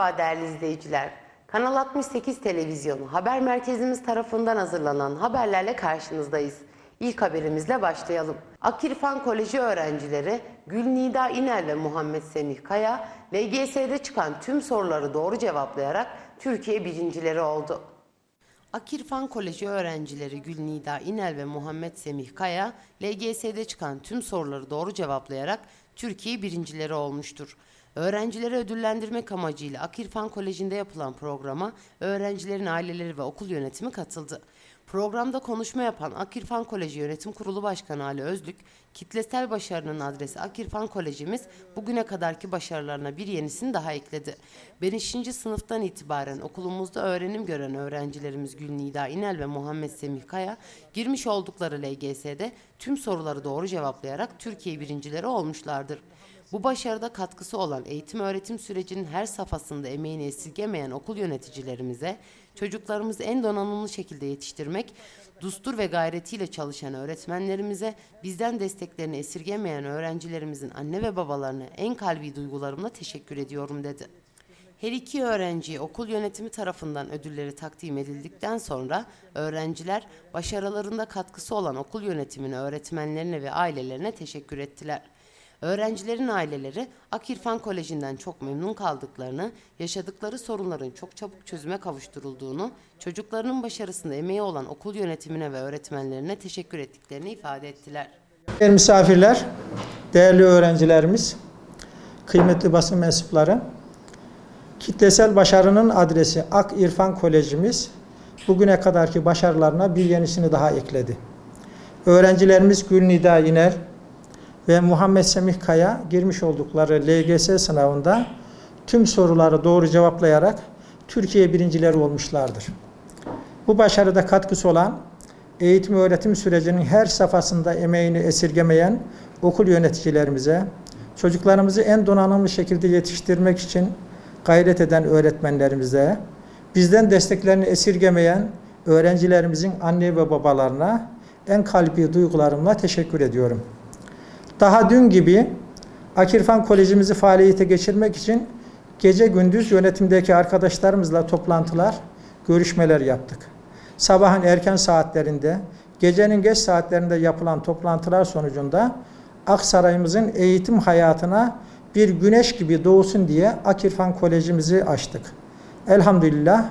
Merhaba değerli izleyiciler. Kanal 68 Televizyonu haber merkezimiz tarafından hazırlanan haberlerle karşınızdayız. İlk haberimizle başlayalım. Akirfan Koleji öğrencileri Gülnida İnel ve Muhammed Semih Kaya, LGS'de çıkan tüm soruları doğru cevaplayarak Türkiye birincileri oldu. Akirfan Koleji öğrencileri Gülnida İnel ve Muhammed Semih Kaya, LGS'de çıkan tüm soruları doğru cevaplayarak Türkiye birincileri olmuştur. Öğrencileri ödüllendirmek amacıyla Akirfan Koleji'nde yapılan programa öğrencilerin aileleri ve okul yönetimi katıldı. Programda konuşma yapan Akirfan Koleji Yönetim Kurulu Başkanı Ali Özlük, kitlesel başarının adresi Akirfan Kolejimiz bugüne kadarki başarılarına bir yenisini daha ekledi. 5. sınıftan itibaren okulumuzda öğrenim gören öğrencilerimiz Gülnida İnel ve Muhammed Semih Kaya, girmiş oldukları LGS'de tüm soruları doğru cevaplayarak Türkiye birincileri olmuşlardır. Bu başarıda katkısı olan eğitim öğretim sürecinin her safhasında emeğini esirgemeyen okul yöneticilerimize, çocuklarımızı en donanımlı şekilde yetiştirmek, dustur ve gayretiyle çalışan öğretmenlerimize, bizden desteklerini esirgemeyen öğrencilerimizin anne ve babalarına en kalbi duygularımla teşekkür ediyorum dedi. Her iki öğrenciye okul yönetimi tarafından ödülleri takdim edildikten sonra öğrenciler başarılarında katkısı olan okul yönetimine, öğretmenlerine ve ailelerine teşekkür ettiler. Öğrencilerin aileleri Akirfan Koleji'nden çok memnun kaldıklarını, yaşadıkları sorunların çok çabuk çözüme kavuşturulduğunu, çocuklarının başarısında emeği olan okul yönetimine ve öğretmenlerine teşekkür ettiklerini ifade ettiler. Değerli misafirler, değerli öğrencilerimiz, kıymetli basın mensupları, kitlesel başarının adresi Ak İrfan Kolejimiz bugüne kadarki başarılarına bir yenisini daha ekledi. Öğrencilerimiz Gülnida İner ve Muhammed Semih Kaya girmiş oldukları LGS sınavında tüm soruları doğru cevaplayarak Türkiye birincileri olmuşlardır. Bu başarıda katkısı olan eğitim öğretim sürecinin her safhasında emeğini esirgemeyen okul yöneticilerimize, çocuklarımızı en donanımlı şekilde yetiştirmek için gayret eden öğretmenlerimize, bizden desteklerini esirgemeyen öğrencilerimizin anne ve babalarına en kalbi duygularımla teşekkür ediyorum. Daha dün gibi Akirfan Kolejimizi faaliyete geçirmek için gece gündüz yönetimdeki arkadaşlarımızla toplantılar, görüşmeler yaptık. Sabahın erken saatlerinde, gecenin geç saatlerinde yapılan toplantılar sonucunda Aksaray'ımızın eğitim hayatına bir güneş gibi doğsun diye Akirfan Kolejimizi açtık. Elhamdülillah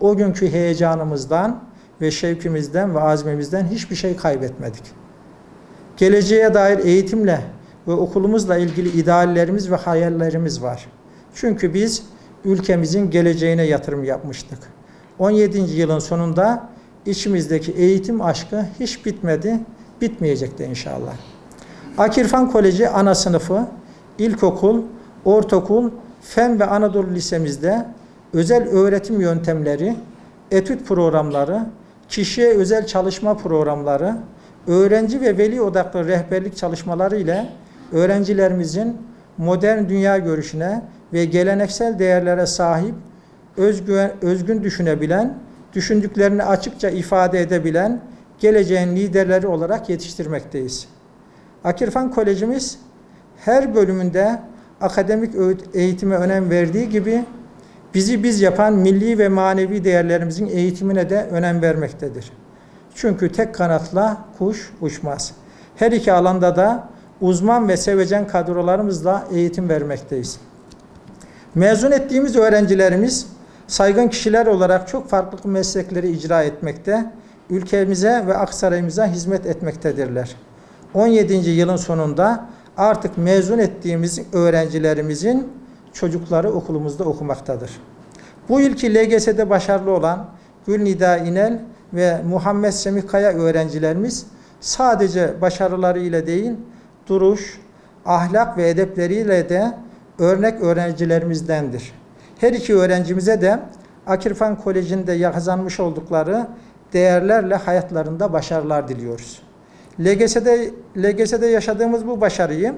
o günkü heyecanımızdan ve şevkimizden ve azmimizden hiçbir şey kaybetmedik. Geleceğe dair eğitimle ve okulumuzla ilgili ideallerimiz ve hayallerimiz var. Çünkü biz ülkemizin geleceğine yatırım yapmıştık. 17. yılın sonunda içimizdeki eğitim aşkı hiç bitmedi, bitmeyecek de inşallah. Akirfan Koleji ana sınıfı, ilkokul, ortaokul, fen ve Anadolu Lisemizde özel öğretim yöntemleri, etüt programları, kişiye özel çalışma programları, öğrenci ve veli odaklı rehberlik çalışmaları ile öğrencilerimizin modern dünya görüşüne ve geleneksel değerlere sahip, özgün, özgün düşünebilen, düşündüklerini açıkça ifade edebilen geleceğin liderleri olarak yetiştirmekteyiz. Akirfan Kolejimiz her bölümünde akademik eğitime önem verdiği gibi bizi biz yapan milli ve manevi değerlerimizin eğitimine de önem vermektedir. Çünkü tek kanatla kuş uçmaz. Her iki alanda da uzman ve sevecen kadrolarımızla eğitim vermekteyiz. Mezun ettiğimiz öğrencilerimiz saygın kişiler olarak çok farklı meslekleri icra etmekte, ülkemize ve Aksaray'ımıza hizmet etmektedirler. 17. yılın sonunda artık mezun ettiğimiz öğrencilerimizin çocukları okulumuzda okumaktadır. Bu ilki LGS'de başarılı olan Gülnida İnel ve Muhammed Semih Kaya öğrencilerimiz sadece başarılarıyla değil, duruş, ahlak ve edepleriyle de örnek öğrencilerimizdendir. Her iki öğrencimize de Akirfan Koleji'nde kazanmış oldukları değerlerle hayatlarında başarılar diliyoruz. LGS'de, LGS'de yaşadığımız bu başarıyı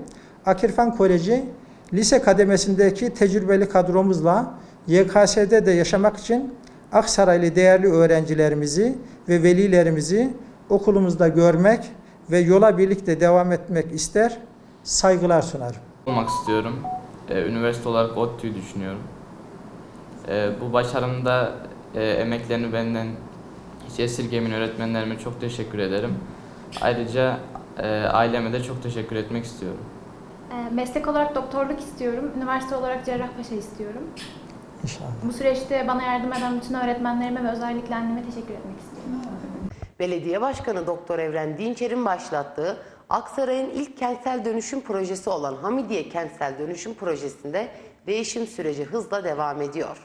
Akirfan Koleji lise kademesindeki tecrübeli kadromuzla YKS'de de yaşamak için Aksaraylı değerli öğrencilerimizi ve velilerimizi okulumuzda görmek ve yola birlikte devam etmek ister, saygılar sunarım. olmak istiyorum. Ee, üniversite olarak ODTÜ'yü düşünüyorum. Ee, bu başarımda e, emeklerini benden hiç esirgemin öğretmenlerime çok teşekkür ederim. Ayrıca e, aileme de çok teşekkür etmek istiyorum. Ee, Meslek olarak doktorluk istiyorum. Üniversite olarak Cerrahpaşa istiyorum. İnşallah. Bu süreçte bana yardım eden bütün öğretmenlerime ve özellikle anneme teşekkür etmek istiyorum. Belediye Başkanı Doktor Evren Dinçer'in başlattığı Aksaray'ın ilk kentsel dönüşüm projesi olan Hamidiye Kentsel Dönüşüm Projesi'nde değişim süreci hızla devam ediyor.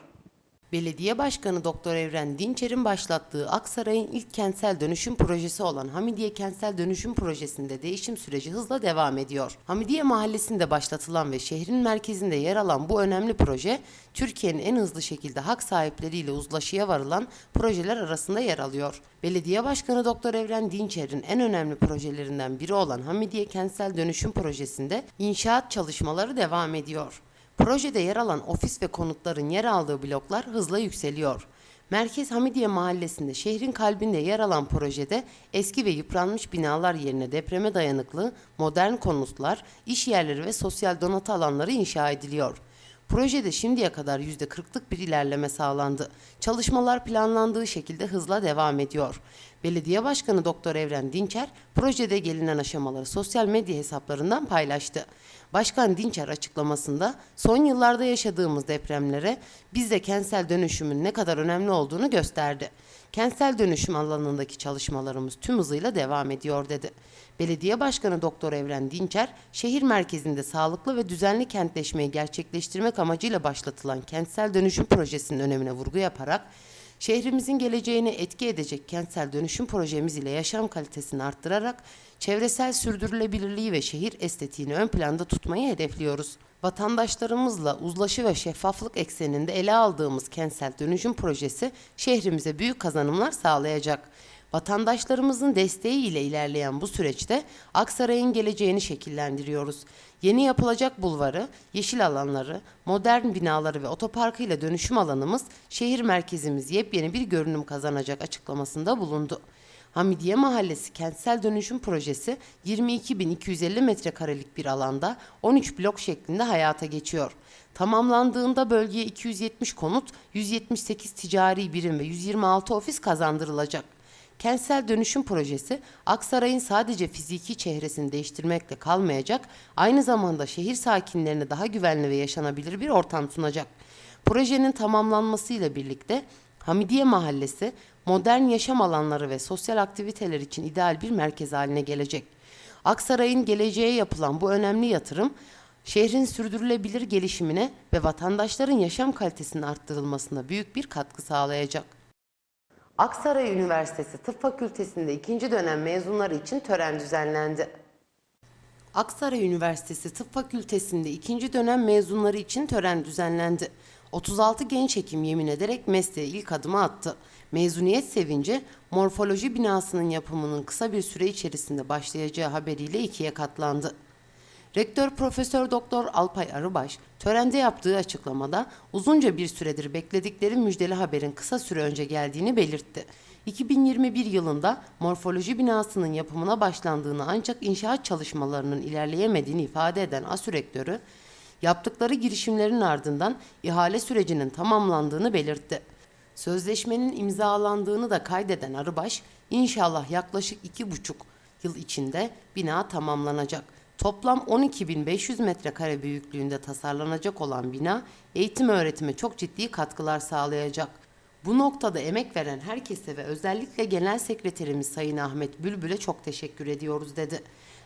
Belediye Başkanı Doktor Evren Dinçer'in başlattığı Aksaray'ın ilk kentsel dönüşüm projesi olan Hamidiye Kentsel Dönüşüm Projesi'nde değişim süreci hızla devam ediyor. Hamidiye Mahallesi'nde başlatılan ve şehrin merkezinde yer alan bu önemli proje, Türkiye'nin en hızlı şekilde hak sahipleriyle uzlaşıya varılan projeler arasında yer alıyor. Belediye Başkanı Doktor Evren Dinçer'in en önemli projelerinden biri olan Hamidiye Kentsel Dönüşüm Projesi'nde inşaat çalışmaları devam ediyor. Projede yer alan ofis ve konutların yer aldığı bloklar hızla yükseliyor. Merkez Hamidiye Mahallesi'nde şehrin kalbinde yer alan projede eski ve yıpranmış binalar yerine depreme dayanıklı modern konutlar, iş yerleri ve sosyal donatı alanları inşa ediliyor. Projede şimdiye kadar %40'lık bir ilerleme sağlandı. Çalışmalar planlandığı şekilde hızla devam ediyor. Belediye Başkanı Doktor Evren Dinçer projede gelinen aşamaları sosyal medya hesaplarından paylaştı. Başkan Dinçer açıklamasında son yıllarda yaşadığımız depremlere biz de kentsel dönüşümün ne kadar önemli olduğunu gösterdi. Kentsel dönüşüm alanındaki çalışmalarımız tüm hızıyla devam ediyor dedi. Belediye Başkanı Doktor Evren Dinçer, şehir merkezinde sağlıklı ve düzenli kentleşmeyi gerçekleştirmek amacıyla başlatılan kentsel dönüşüm projesinin önemine vurgu yaparak, şehrimizin geleceğine etki edecek kentsel dönüşüm projemiz ile yaşam kalitesini arttırarak çevresel sürdürülebilirliği ve şehir estetiğini ön planda tutmayı hedefliyoruz. Vatandaşlarımızla uzlaşı ve şeffaflık ekseninde ele aldığımız kentsel dönüşüm projesi şehrimize büyük kazanımlar sağlayacak. Vatandaşlarımızın desteği ile ilerleyen bu süreçte Aksaray'ın geleceğini şekillendiriyoruz. Yeni yapılacak bulvarı, yeşil alanları, modern binaları ve otoparkıyla dönüşüm alanımız şehir merkezimiz yepyeni bir görünüm kazanacak açıklamasında bulundu. Hamidiye Mahallesi Kentsel Dönüşüm Projesi 22.250 metrekarelik bir alanda 13 blok şeklinde hayata geçiyor. Tamamlandığında bölgeye 270 konut, 178 ticari birim ve 126 ofis kazandırılacak. Kentsel dönüşüm projesi Aksaray'ın sadece fiziki çehresini değiştirmekle kalmayacak, aynı zamanda şehir sakinlerine daha güvenli ve yaşanabilir bir ortam sunacak. Projenin tamamlanmasıyla birlikte Hamidiye Mahallesi modern yaşam alanları ve sosyal aktiviteler için ideal bir merkez haline gelecek. Aksaray'ın geleceğe yapılan bu önemli yatırım şehrin sürdürülebilir gelişimine ve vatandaşların yaşam kalitesinin arttırılmasına büyük bir katkı sağlayacak. Aksaray Üniversitesi Tıp Fakültesi'nde ikinci dönem mezunları için tören düzenlendi. Aksaray Üniversitesi Tıp Fakültesi'nde ikinci dönem mezunları için tören düzenlendi. 36 genç hekim yemin ederek mesleğe ilk adımı attı. Mezuniyet sevinci, morfoloji binasının yapımının kısa bir süre içerisinde başlayacağı haberiyle ikiye katlandı. Rektör Profesör Doktor Alpay Arıbaş törende yaptığı açıklamada uzunca bir süredir bekledikleri müjdeli haberin kısa süre önce geldiğini belirtti. 2021 yılında morfoloji binasının yapımına başlandığını ancak inşaat çalışmalarının ilerleyemediğini ifade eden ASÜ rektörü, yaptıkları girişimlerin ardından ihale sürecinin tamamlandığını belirtti. Sözleşmenin imzalandığını da kaydeden Arıbaş, inşallah yaklaşık iki buçuk yıl içinde bina tamamlanacak. Toplam 12.500 metrekare büyüklüğünde tasarlanacak olan bina eğitim öğretime çok ciddi katkılar sağlayacak. Bu noktada emek veren herkese ve özellikle Genel Sekreterimiz Sayın Ahmet Bülbül'e çok teşekkür ediyoruz dedi.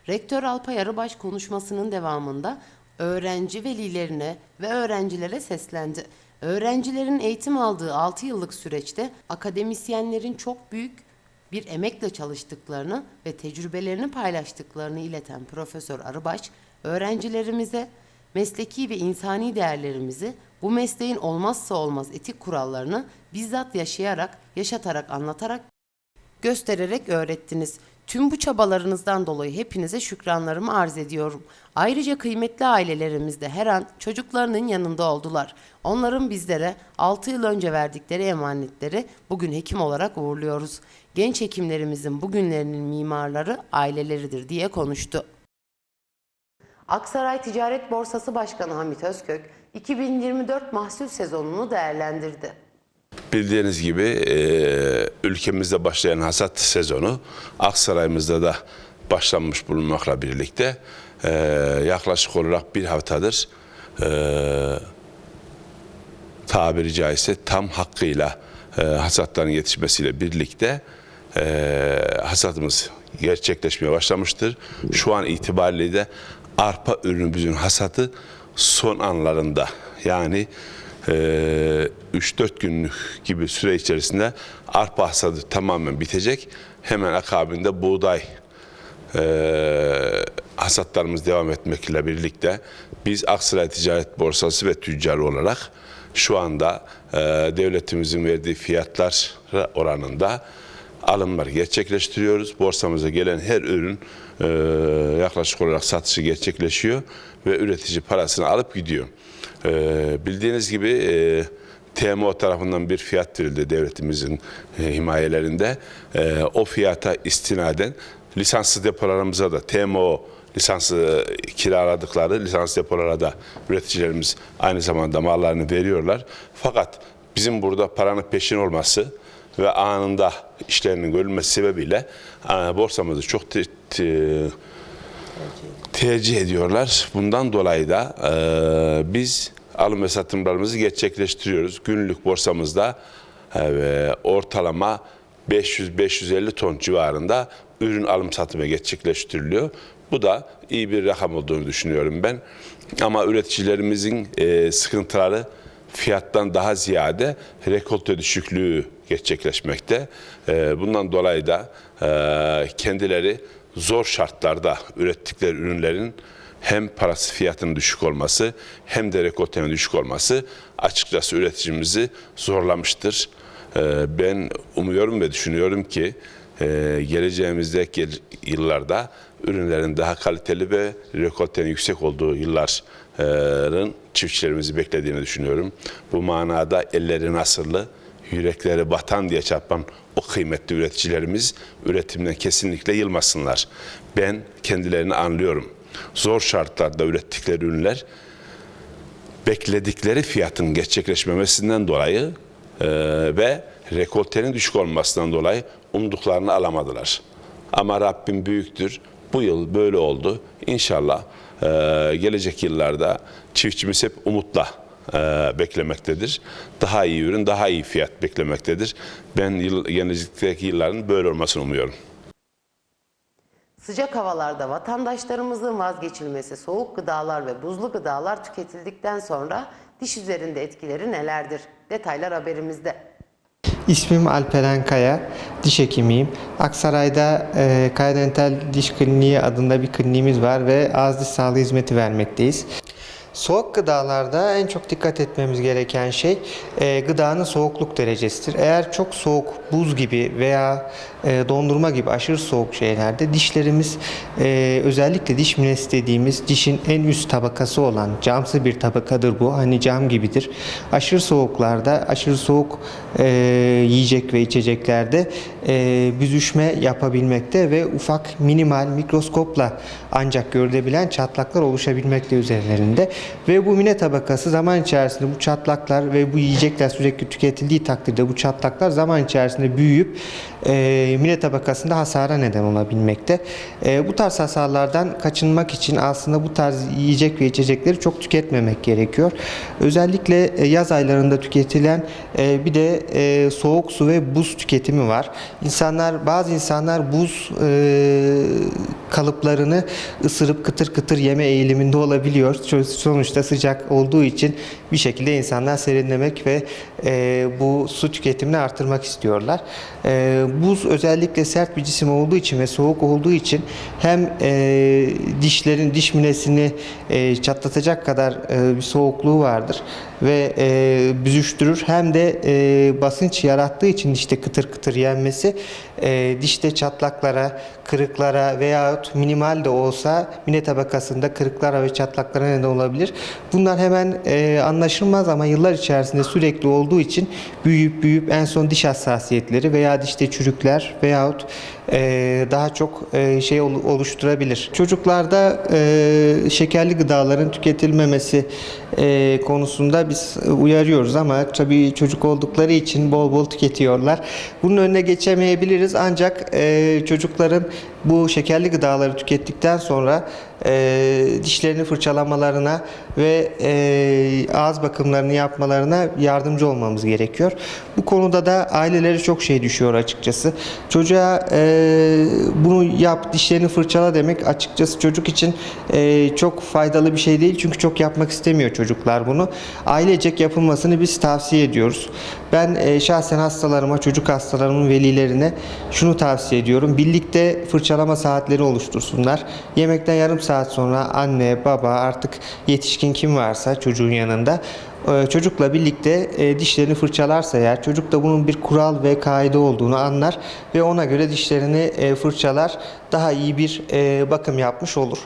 Rektör Alpay Arıbaş konuşmasının devamında öğrenci velilerine ve öğrencilere seslendi. Öğrencilerin eğitim aldığı 6 yıllık süreçte akademisyenlerin çok büyük bir emekle çalıştıklarını ve tecrübelerini paylaştıklarını ileten Profesör Arıbaş, öğrencilerimize mesleki ve insani değerlerimizi, bu mesleğin olmazsa olmaz etik kurallarını bizzat yaşayarak, yaşatarak, anlatarak göstererek öğrettiniz. Tüm bu çabalarınızdan dolayı hepinize şükranlarımı arz ediyorum. Ayrıca kıymetli ailelerimiz de her an çocuklarının yanında oldular. Onların bizlere 6 yıl önce verdikleri emanetleri bugün hekim olarak uğurluyoruz. Genç hekimlerimizin bugünlerinin mimarları aileleridir diye konuştu. Aksaray Ticaret Borsası Başkanı Hamit Özkök, 2024 mahsul sezonunu değerlendirdi. Bildiğiniz gibi e, ülkemizde başlayan hasat sezonu Aksaray'ımızda da başlanmış bulunmakla birlikte e, yaklaşık olarak bir haftadır e, tabiri caizse tam hakkıyla e, hasatların yetişmesiyle birlikte e, hasatımız gerçekleşmeye başlamıştır. Şu an itibariyle de arpa ürünümüzün hasatı son anlarında yani e, 3-4 günlük gibi süre içerisinde arpa hasadı tamamen bitecek. Hemen akabinde buğday e, hasatlarımız devam etmekle birlikte biz Aksaray Ticaret Borsası ve tüccar olarak şu anda e, devletimizin verdiği fiyatlar oranında alımlar gerçekleştiriyoruz. Borsamıza gelen her ürün e, yaklaşık olarak satışı gerçekleşiyor ve üretici parasını alıp gidiyor. E, bildiğiniz gibi e, TMO tarafından bir fiyat verildi devletimizin e, himayelerinde. E, o fiyata istinaden lisanslı depolarımıza da TMO lisanslı kiraladıkları lisans depolara da üreticilerimiz aynı zamanda mallarını veriyorlar. Fakat bizim burada paranın peşin olması ve anında işlerinin görülmesi sebebiyle e, borsamızı çok te- te- tercih ediyorlar. Bundan dolayı da e, biz alım ve satımlarımızı gerçekleştiriyoruz. Günlük borsamızda e, ortalama 500-550 ton civarında ürün alım satımı gerçekleştiriliyor. Bu da iyi bir rakam olduğunu düşünüyorum ben. Ama üreticilerimizin e, sıkıntıları fiyattan daha ziyade rekolte düşüklüğü gerçekleşmekte. E, bundan dolayı da e, kendileri zor şartlarda ürettikleri ürünlerin hem parası fiyatının düşük olması hem de rekoltenin düşük olması açıkçası üreticimizi zorlamıştır. Ee, Ben umuyorum ve düşünüyorum ki e, geleceğimizdeki yıllarda ürünlerin daha kaliteli ve rekoltenin yüksek olduğu yılların çiftçilerimizi beklediğini düşünüyorum. Bu manada elleri nasırlı, yürekleri batan diye çarpan o kıymetli üreticilerimiz üretimden kesinlikle yılmasınlar. Ben kendilerini anlıyorum. Zor şartlarda ürettikleri ürünler bekledikleri fiyatın gerçekleşmemesinden dolayı e, ve rekoltenin düşük olmasından dolayı umduklarını alamadılar. Ama Rabbim büyüktür. Bu yıl böyle oldu. İnşallah e, gelecek yıllarda çiftçimiz hep umutla e, beklemektedir. Daha iyi ürün, daha iyi fiyat beklemektedir. Ben yıl, gelecekteki yılların böyle olmasını umuyorum. Sıcak havalarda vatandaşlarımızın vazgeçilmesi soğuk gıdalar ve buzlu gıdalar tüketildikten sonra diş üzerinde etkileri nelerdir? Detaylar haberimizde. İsmim Alperen Kaya, diş hekimiyim. Aksaray'da e, Kaya Dental Diş Kliniği adında bir kliniğimiz var ve ağız diş sağlığı hizmeti vermekteyiz. Soğuk gıdalarda en çok dikkat etmemiz gereken şey e, gıdanın soğukluk derecesidir. Eğer çok soğuk, buz gibi veya e, dondurma gibi aşırı soğuk şeylerde dişlerimiz e, özellikle diş minesi dediğimiz dişin en üst tabakası olan camsı bir tabakadır bu. Hani cam gibidir. Aşırı soğuklarda, aşırı soğuk e, yiyecek ve içeceklerde e, büzüşme yapabilmekte ve ufak minimal mikroskopla ancak görülebilen çatlaklar oluşabilmekte üzerlerinde ve bu mine tabakası zaman içerisinde bu çatlaklar ve bu yiyecekler sürekli tüketildiği takdirde bu çatlaklar zaman içerisinde büyüyüp e, mine tabakasında hasara neden olabilmekte. E, bu tarz hasarlardan kaçınmak için aslında bu tarz yiyecek ve içecekleri çok tüketmemek gerekiyor. Özellikle e, yaz aylarında tüketilen e, bir de e, soğuk su ve buz tüketimi var. İnsanlar bazı insanlar buz e, kalıplarını ısırıp kıtır kıtır yeme eğiliminde olabiliyor. Sonuçta sıcak olduğu için bir şekilde insanlar serinlemek ve e, bu su tüketimini artırmak istiyorlar. E, buz özellikle sert bir cisim olduğu için ve soğuk olduğu için hem e, dişlerin diş minesini e, çatlatacak kadar e, bir soğukluğu vardır ve e, büzüştürür. Hem de e, basınç yarattığı için işte kıtır kıtır yenmesi e, dişte çatlaklara, kırıklara veyahut minimal de olsa mine tabakasında kırıklara ve çatlaklara neden olabilir. Bunlar hemen e, anlaşılmaz ama yıllar içerisinde sürekli olduğu için büyüyüp büyüyüp en son diş hassasiyetleri veya dişte çürükler veyahut e, daha çok e, şey ol- oluşturabilir. Çocuklarda e, şekerli gıdaların tüketilmemesi e, konusunda biz uyarıyoruz ama tabii çocuk oldukları için bol bol tüketiyorlar. Bunun önüne geçemeyebiliriz ancak e, çocukların bu şekerli gıdaları tükettikten sonra e, dişlerini fırçalamalarına ve e, ağız bakımlarını yapmalarına yardımcı olmamız gerekiyor. Bu konuda da aileleri çok şey düşüyor açıkçası. Çocuğa e, bunu yap, dişlerini fırçala demek açıkçası çocuk için e, çok faydalı bir şey değil. Çünkü çok yapmak istemiyor çocuklar bunu. Ailecek yapılmasını biz tavsiye ediyoruz. Ben e, şahsen hastalarıma, çocuk hastalarımın velilerine şunu tavsiye ediyorum. Birlikte fırçalama saatleri oluştursunlar. Yemekten yarım saat sonra anne, baba artık yetişkin kim varsa çocuğun yanında çocukla birlikte e, dişlerini fırçalarsa eğer çocuk da bunun bir kural ve kaide olduğunu anlar ve ona göre dişlerini e, fırçalar daha iyi bir e, bakım yapmış olur.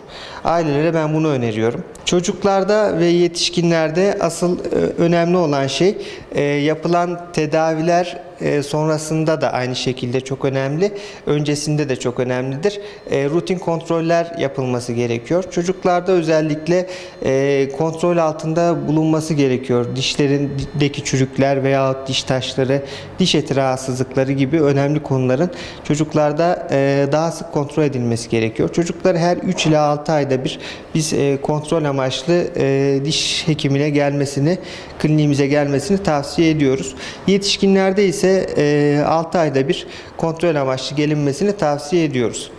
Ailelere ben bunu öneriyorum. Çocuklarda ve yetişkinlerde asıl e, önemli olan şey e, yapılan tedaviler e, sonrasında da aynı şekilde çok önemli. Öncesinde de çok önemlidir. E, rutin kontroller yapılması gerekiyor. Çocuklarda özellikle e, kontrol altında bulunması gerekiyor. Dişlerindeki çürükler veya diş taşları, diş eti rahatsızlıkları gibi önemli konuların çocuklarda daha sık kontrol edilmesi gerekiyor. Çocuklar her 3 ila 6 ayda bir biz kontrol amaçlı diş hekimine gelmesini, kliniğimize gelmesini tavsiye ediyoruz. Yetişkinlerde ise e, 6 ayda bir kontrol amaçlı gelinmesini tavsiye ediyoruz.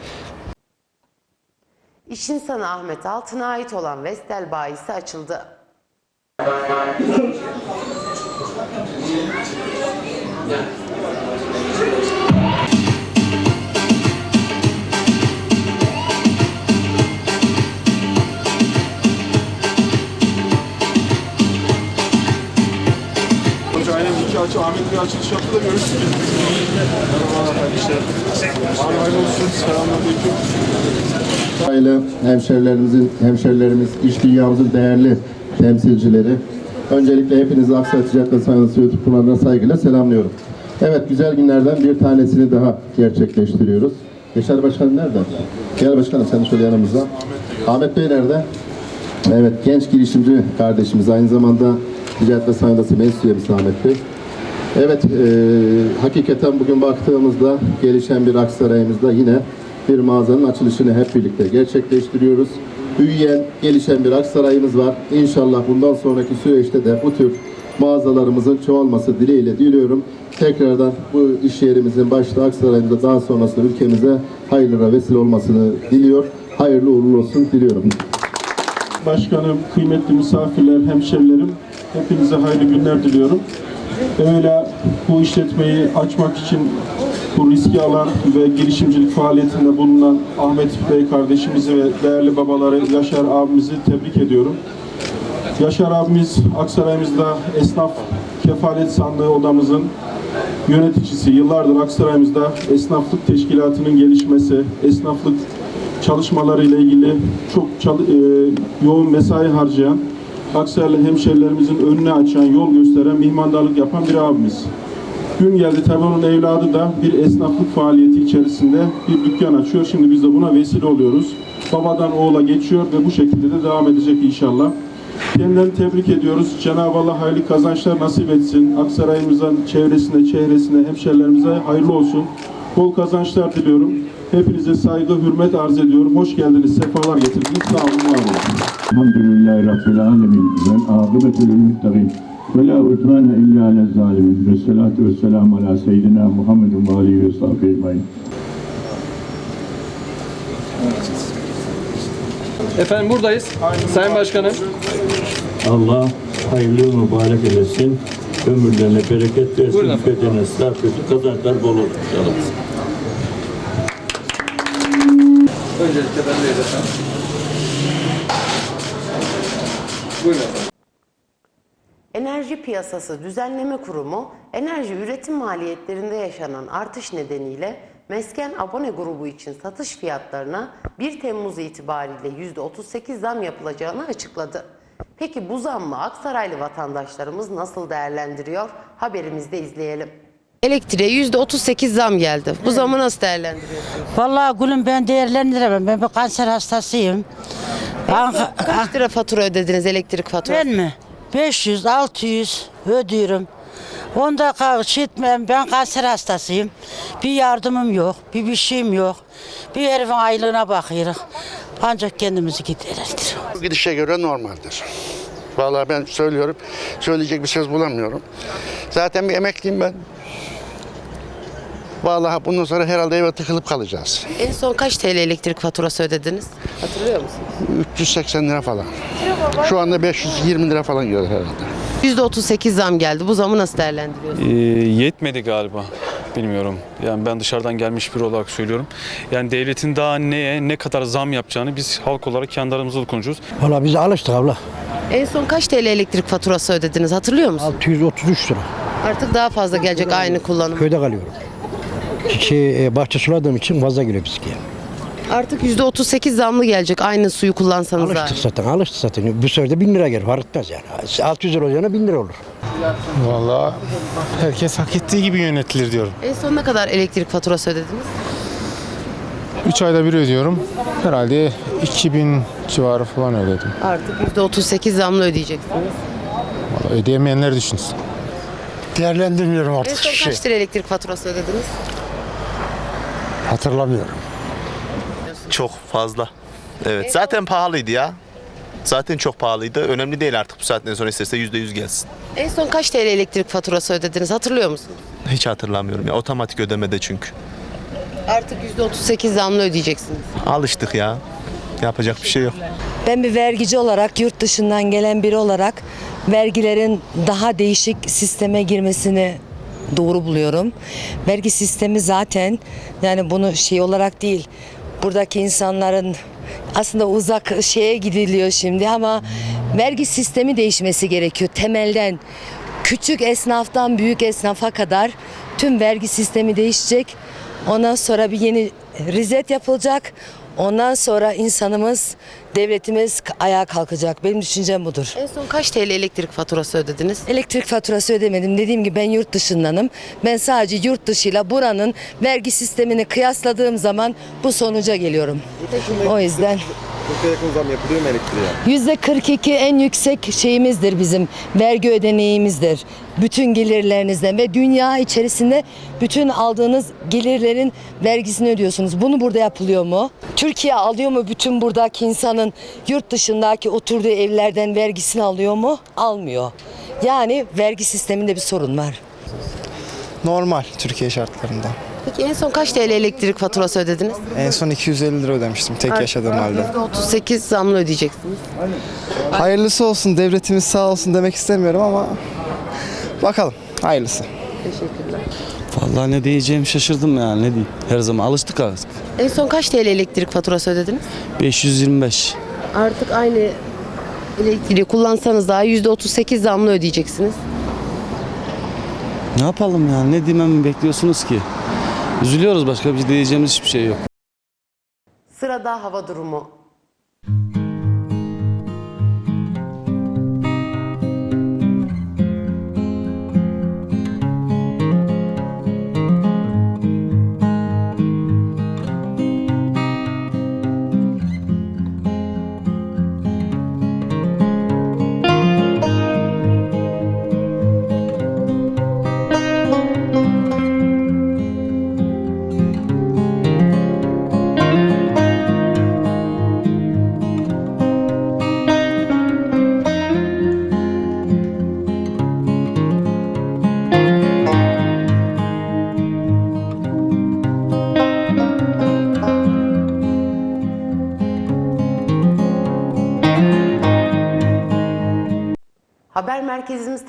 İş insanı Ahmet Altın'a ait olan Vestel bayisi açıldı. Açılış yaptı da görürsünüz. Merhaba arkadaşlar. Hemşerilerimizin, hemşerilerimiz, iş dünyamızın değerli temsilcileri. Öncelikle hepinizi Aksaray Ticaret ve Sanatçı YouTube kanalına saygıyla selamlıyorum. Evet, güzel günlerden bir tanesini daha gerçekleştiriyoruz. Yaşar Başkanım nerede? Gel başkanım sen şöyle yanımızda. Ahmet Bey nerede? Evet, genç girişimci kardeşimiz. Aynı zamanda Ticaret ve Sanatçı Meclis üyemiz Ahmet Bey. Evet, e, hakikaten bugün baktığımızda gelişen bir Aksaray'ımızda yine bir mağazanın açılışını hep birlikte gerçekleştiriyoruz. Büyüyen, gelişen bir Aksaray'ımız var. İnşallah bundan sonraki süreçte de bu tür mağazalarımızın çoğalması dileğiyle diliyorum. Tekrardan bu iş yerimizin başta Aksaray'ımızda daha sonrasında ülkemize hayırlara vesile olmasını diliyor. Hayırlı uğurlu olsun diliyorum. Başkanım, kıymetli misafirler, hemşerilerim. Hepinize hayırlı günler diliyorum. Evvela bu işletmeyi açmak için bu riski alan ve girişimcilik faaliyetinde bulunan Ahmet Bey kardeşimizi ve değerli babaları Yaşar abimizi tebrik ediyorum. Yaşar abimiz Aksaray'ımızda esnaf kefalet sandığı odamızın yöneticisi. Yıllardır Aksaray'ımızda esnaflık teşkilatının gelişmesi, esnaflık çalışmalarıyla ilgili çok çal- e, yoğun mesai harcayan, Aksaraylı hemşerilerimizin önüne açan, yol gösteren, mihmandarlık yapan bir abimiz. Gün geldi tabii onun evladı da bir esnaflık faaliyeti içerisinde bir dükkan açıyor. Şimdi biz de buna vesile oluyoruz. Babadan oğula geçiyor ve bu şekilde de devam edecek inşallah. Kendilerini tebrik ediyoruz. Cenab-ı Allah hayırlı kazançlar nasip etsin. Aksaray'ımızın çevresine, çehresine, hemşerilerimize hayırlı olsun. Bol kazançlar diliyorum. Hepinize saygı, hürmet arz ediyorum. Hoş geldiniz, sefalar getirdiniz. Sağ olun, var olun. Elhamdülillahi Rabbil Alemin. Vel âgıbetü lil muttaqin. Ve la udvâne illâ alel zâlimin. Ve salâtu ve selâmu alâ seyyidina Muhammedin ve aleyhi ve sahbihi ecmaîn. Efendim buradayız. Sayın Başkanım. Allah hayırlı mübarek eylesin. Ömürlerine bereket versin. Buyurun efendim. Ülkelerine statüsü kazançlar bol olsun. inşallah. Öncelikle ben de efendim. Buyurun efendim. Enerji Piyasası Düzenleme Kurumu, enerji üretim maliyetlerinde yaşanan artış nedeniyle Mesken abone grubu için satış fiyatlarına 1 Temmuz itibariyle %38 zam yapılacağını açıkladı. Peki bu zammı Aksaraylı vatandaşlarımız nasıl değerlendiriyor? Haberimizde izleyelim. Elektriğe %38 zam geldi. Bu zamı nasıl değerlendiriyorsunuz? Vallahi gülüm ben değerlendiremem. Ben bir kanser hastasıyım. Anka- Kaç lira fatura ödediniz elektrik faturası? ben mi? 500, 600 ödüyorum. Onda kavga etmem. Ben kanser hastasıyım. Bir yardımım yok. Bir bir şeyim yok. Bir herifin aylığına bakıyoruz. Ancak kendimizi giderirdir. Bu gidişe göre normaldir. Vallahi ben söylüyorum, söyleyecek bir söz bulamıyorum. Zaten bir emekliyim ben. Vallahi bundan sonra herhalde eve tıkılıp kalacağız. En son kaç TL elektrik faturası ödediniz? Hatırlıyor musunuz? 380 lira falan. Şu anda 520 lira falan geliyor herhalde. %38 zam geldi. Bu zamı nasıl değerlendiriyorsunuz? Ee, yetmedi galiba. Bilmiyorum. Yani ben dışarıdan gelmiş biri olarak söylüyorum. Yani devletin daha neye, ne kadar zam yapacağını biz halk olarak kendi aramızda konuşuyoruz. Valla biz alıştık abla. En son kaç TL elektrik faturası ödediniz hatırlıyor musunuz? 633 lira. Artık daha fazla gelecek aynı kullanım. Köyde kalıyorum. Şey, e, bahçe suladığım için fazla geliyor bizimki. Artık %38 zamlı gelecek aynı suyu kullansanız da. Alıştık zaten, alıştık zaten. Bu sefer de 1000 lira gelir, fark etmez yani. 600 lira olacağına 1000 lira olur. Vallahi herkes hak ettiği gibi yönetilir diyorum. En son ne kadar elektrik faturası ödediniz? 3 ayda bir ödüyorum. Herhalde 2000 civarı falan ödedim. Artık %38 zamlı ödeyeceksiniz. Vallahi ödeyemeyenler düşünsün. Değerlendirmiyorum En artık son şey. kaç lira elektrik faturası ödediniz? Hatırlamıyorum. Çok fazla. Evet. Zaten pahalıydı ya. Zaten çok pahalıydı. Önemli değil artık bu saatten sonra isterse %100 gelsin. En son kaç TL elektrik faturası ödediniz hatırlıyor musunuz? Hiç hatırlamıyorum ya. Otomatik ödemede çünkü. Artık %38 zamlı ödeyeceksiniz. Alıştık ya. Yapacak bir şey yok. Ben bir vergici olarak, yurt dışından gelen biri olarak vergilerin daha değişik sisteme girmesini doğru buluyorum. Vergi sistemi zaten yani bunu şey olarak değil, buradaki insanların aslında uzak şeye gidiliyor şimdi ama vergi sistemi değişmesi gerekiyor temelden. Küçük esnaftan büyük esnafa kadar tüm vergi sistemi değişecek. Ondan sonra bir yeni rizet yapılacak. Ondan sonra insanımız, devletimiz ayağa kalkacak. Benim düşüncem budur. En son kaç TL elektrik faturası ödediniz? Elektrik faturası ödemedim. Dediğim gibi ben yurt dışındanım. Ben sadece yurt dışıyla buranın vergi sistemini kıyasladığım zaman bu sonuca geliyorum. O yüzden Yüzde 42 en yüksek şeyimizdir bizim vergi ödeneğimizdir. Bütün gelirlerinizden ve dünya içerisinde bütün aldığınız gelirlerin vergisini ödüyorsunuz. Bunu burada yapılıyor mu? Türkiye alıyor mu bütün buradaki insanın yurt dışındaki oturduğu evlerden vergisini alıyor mu? Almıyor. Yani vergi sisteminde bir sorun var. Normal Türkiye şartlarında. Peki en son kaç TL elektrik faturası ödediniz? En son 250 lira ödemiştim tek yaşadığım halde. %38 zamlı ödeyeceksiniz. Hayırlısı olsun, devletimiz sağ olsun demek istemiyorum ama bakalım. Hayırlısı. Teşekkürler. Vallahi ne diyeceğim şaşırdım yani ne diyeyim. Her zaman alıştık artık. En son kaç TL elektrik faturası ödediniz? 525. Artık aynı elektriği kullansanız daha %38 zamlı ödeyeceksiniz. Ne yapalım yani ne dememi bekliyorsunuz ki? Üzülüyoruz başka bir şey diyeceğimiz hiçbir şey yok. Sırada hava durumu.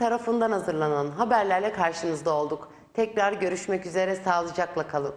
Tarafından hazırlanan haberlerle karşınızda olduk. Tekrar görüşmek üzere sağlıcakla kalın.